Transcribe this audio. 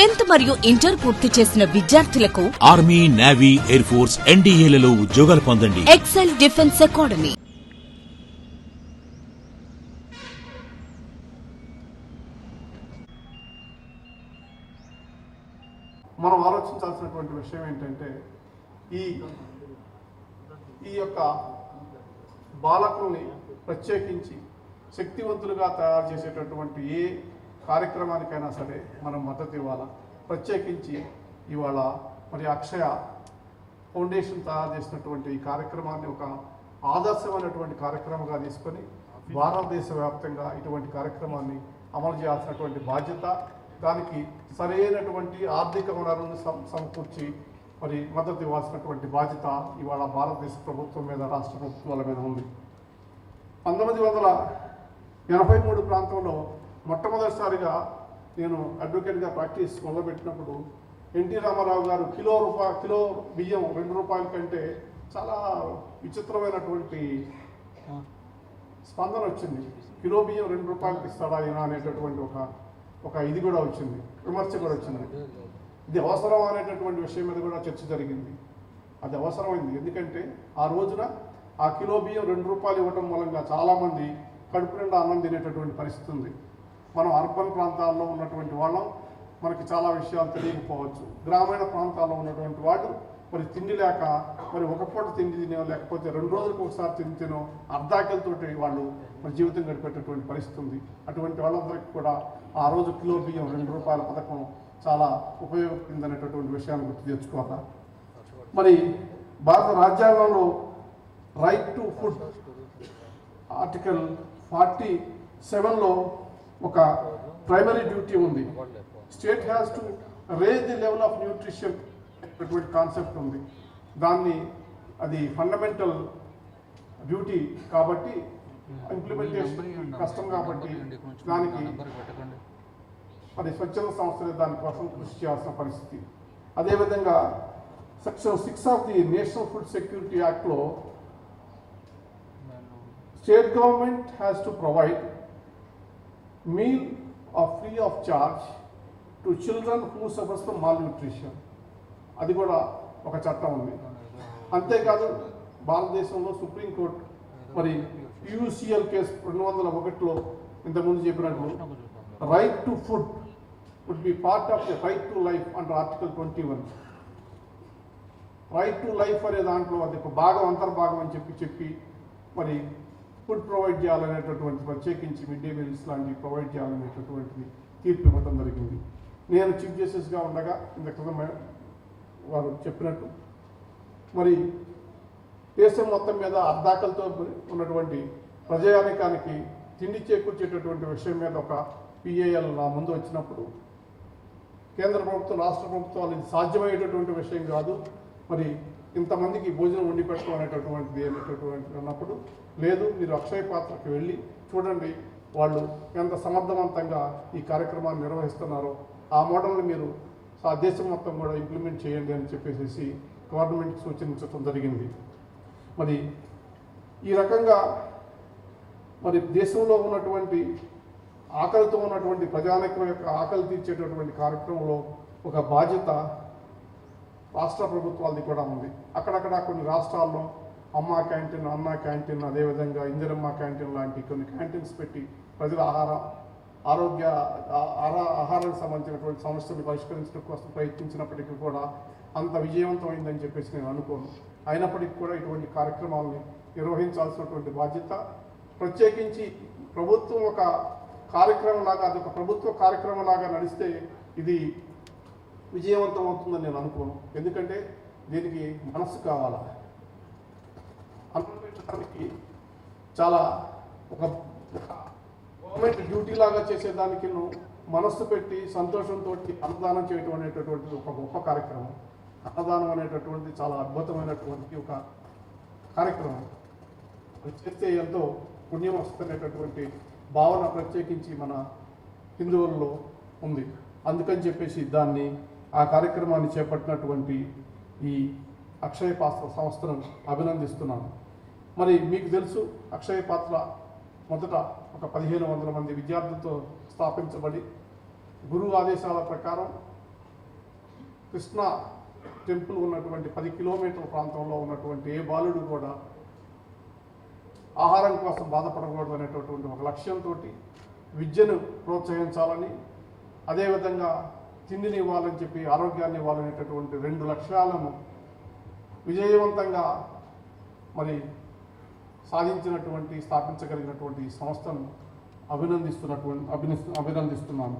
Tenth మరియు inter పూర్తి చేసిన విద్యార్థులకు ఆర్మీ నేవీ ఎయిర్ ఫోర్స్ ఎన్డీఏలలో ఉద్యోగాలు పొందండి. Excel defence academy. మనం ఆలోచించాల్సినటువంటి విషయం ఏంటంటే ఈ ఈ యొక్క బాలకుల్ని ప్రత్యేకించి శక్తివంతులుగా తయారు చేసేటటువంటి ఏ కార్యక్రమానికైనా సరే మనం మద్దతు ఇవ్వాలా? ప్రత్యేకించి ఇవాళ మరి అక్షయ ఫౌండేషన్ తయారు చేసినటువంటి ఈ కార్యక్రమాన్ని ఒక ఆదర్శమైనటువంటి కార్యక్రమంగా తీసుకొని భారతదేశ వ్యాప్తంగా ఇటువంటి కార్యక్రమాన్ని అమలు చేయాల్సినటువంటి బాధ్యత దానికి సరైనటువంటి ఆర్థిక వనరులను సమకూర్చి మరి మద్దతు ఇవ్వాల్సినటువంటి బాధ్యత ఇవాళ భారతదేశ ప్రభుత్వం మీద రాష్ట్ర ప్రభుత్వాల మీద ఉంది. పంతొమ్మిది వందల ఎనభై మూడు ప్రాంతంలో మొట్టమొదటిసారిగా నేను అడ్వకేట్గా ప్రాక్టీస్ మొదలుపెట్టినప్పుడు ఎన్టీ రామారావు గారు కిలో రూపా కిలో బియ్యం రెండు రూపాయల కంటే చాలా విచిత్రమైనటువంటి స్పందన వచ్చింది. కిలో బియ్యం రెండు రూపాయలకి ఇస్తాడా ఈయన అనేటటువంటి ఒక ఒక ఇది కూడా వచ్చింది. విమర్శ కూడా వచ్చింది. ఇది అవసరం అనేటటువంటి విషయం మీద కూడా చర్చ జరిగింది. అది అవసరమైంది. ఎందుకంటే ఆ రోజున ఆ కిలో బియ్యం రెండు రూపాయలు ఇవ్వటం మూలంగా చాలామంది కడుపు నిండా అన్నం తినేటటువంటి పరిస్థితి ఉంది. మనం అర్బన్ ప్రాంతాల్లో ఉన్నటువంటి వాళ్ళం మనకి చాలా విషయాలు తెలియకపోవచ్చు. గ్రామీణ ప్రాంతాల్లో ఉన్నటువంటి వాళ్ళు మరి తిండి లేక మరి ఒక పూట తిండి తినో లేకపోతే రెండు రోజులకు ఒకసారి తిని తినో అర్ధాకలతోటి వాళ్ళు మరి జీవితం గడిపేటటువంటి పరిస్థితి ఉంది. అటువంటి వాళ్ళందరికీ కూడా ఆ రోజు కిలో బియ్యం రెండు రూపాయల పథకం చాలా ఉపయోగపడిందనేటటువంటి విషయాన్ని గుర్తు తెచ్చుకోవాలా? మరి భారత రాజ్యాంగంలో right to food article forty సెవెన్లో ఒక ప్రైమరీ డ్యూటీ ఉంది. State has to raise the level of nutrition అటువంటి కాన్సెప్ట్ ఉంది. దాన్ని అది ఫండమెంటల్ డ్యూటీ కాబట్టి ఇంప్లిమెంటేషన్ కష్టం కాబట్టి దానికి మరి స్వచ్ఛంద సంస్థలు దానికోసం కృషి చేయాల్సిన పరిస్థితి. అదేవిధంగా section six of the national food security యాక్ట్లో state government has to provide meal of free of charge to children who suffers from malnutrition అది కూడా ఒక చట్టం ఉంది. అంతేకాదు భారతదేశంలో సుప్రీంకోర్టు మరి యూసీఎల్ కేసు రెండు వందల ఒకటిలో ఇంతకుముందు చెప్పినట్లు right to food would be part of the right to life under article twenty one right to life అనే దాంట్లో అది ఒక భాగం అంతర్భాగం అని చెప్పి చెప్పి మరి ఫుడ్ ప్రొవైడ్ చేయాలనేటటువంటి ప్రత్యేకించి మిడ్ డే మీల్స్ లాంటివి ప్రొవైడ్ చేయాలనేటటువంటిది తీర్పు ఇవ్వడం జరిగింది. నేను చీఫ్ జస్టిస్గా ఉండగా ఇంత క్రితం వారు చెప్పినట్టు. మరి దేశం మొత్తం మీద అర్ధాకలతో ఉన్నటువంటి ప్రజానికానికి తిండి చేకూర్చేటటువంటి విషయం మీద ఒక పిఏఎల్ నా ముందు వచ్చినప్పుడు కేంద్ర ప్రభుత్వం రాష్ట్ర ప్రభుత్వాలు ఇది సాధ్యమయ్యేటటువంటి విషయం కాదు. మరి ఇంతమందికి భోజనం వండి పెట్టడం అనేటటువంటిది అనేటటువంటి అన్నప్పుడు లేదు మీరు అక్షయ పాత్రకి వెళ్ళి చూడండి వాళ్ళు ఎంత సమర్థవంతంగా ఈ కార్యక్రమాన్ని నిర్వహిస్తున్నారో ఆ మోడల్ని మీరు ఆ దేశం మొత్తం కూడా ఇంప్లిమెంట్ చేయండి అని చెప్పేసి గవర్నమెంట్కి సూచించడం జరిగింది. మరి ఈ రకంగా మరి దేశంలో ఉన్నటువంటి ఆకలితో ఉన్నటువంటి ప్రజానీకం యొక్క ఆకలి తీర్చేటటువంటి కార్యక్రమంలో ఒక బాధ్యత రాష్ట్ర ప్రభుత్వాలది కూడా ఉంది. అక్కడక్కడ కొన్ని రాష్ట్రాల్లో అమ్మ క్యాంటీన్ అన్న క్యాంటీన్ అదేవిధంగా ఇందిరమ్మ క్యాంటీన్ లాంటి కొన్ని క్యాంటీన్స్ పెట్టి ప్రజల ఆహార ఆరోగ్య ఆహార ఆహారానికి సంబంధించినటువంటి సమస్యలు పరిష్కరించడం కోసం ప్రయత్నించినప్పటికీ కూడా అంత విజయవంతమైందని చెప్పేసి నేను అనుకోను. అయినప్పటికీ కూడా ఇటువంటి కార్యక్రమాలని నిర్వహించాల్సినటువంటి బాధ్యత ప్రత్యేకించి ప్రభుత్వం ఒక కార్యక్రమం లాగా అది ఒక ప్రభుత్వ కార్యక్రమం లాగా నడిస్తే ఇది విజయవంతం అవుతుందని నేను అనుకోను. ఎందుకంటే దీనికి మనస్సు కావాలా? అన్నం పెట్టడానికి చాలా ఒక గవర్నమెంట్ డ్యూటీ లాగా చేసేదానికి మనస్సు పెట్టి సంతోషంతో అన్నదానం చేయటం అనేటటువంటిది ఒక గొప్ప కార్యక్రమం. అన్నదానం అనేటటువంటిది చాలా అద్భుతమైనటువంటి ఒక కార్యక్రమం. అది చేస్తే ఎంతో పుణ్యం వస్తున్నటువంటి భావన ప్రత్యేకించి మన హిందువుల్లో ఉంది. అందుకని చెప్పేసి దాన్ని ఆ కార్యక్రమాన్ని చేపట్టినటువంటి ఈ అక్షయ పాత్ర సంస్థను అభినందిస్తున్నాను. మరి మీకు తెలుసు అక్షయ పాత్ర మొదట ఒక పదిహేను వందల మంది విద్యార్థులతో స్థాపించబడి గురువు ఆదేశాల ప్రకారం కృష్ణా టెంపుల్ ఉన్నటువంటి పది కిలోమీటర్ల ప్రాంతంలో ఉన్నటువంటి ఏ బాలుడు కూడా ఆహారం కోసం బాధపడకూడదు అనేటటువంటి ఒక లక్ష్యంతో విద్యను ప్రోత్సహించాలని అదేవిధంగా తిండిని ఇవ్వాలని చెప్పి ఆరోగ్యాన్ని ఇవ్వాలనేటటువంటి రెండు లక్ష్యాలను విజయవంతంగా మరి సాధించినటువంటి స్థాపించగలిగినటువంటి సంస్థను అభినందిస్తున్నటువంటి అభినందిస్తున్నాను.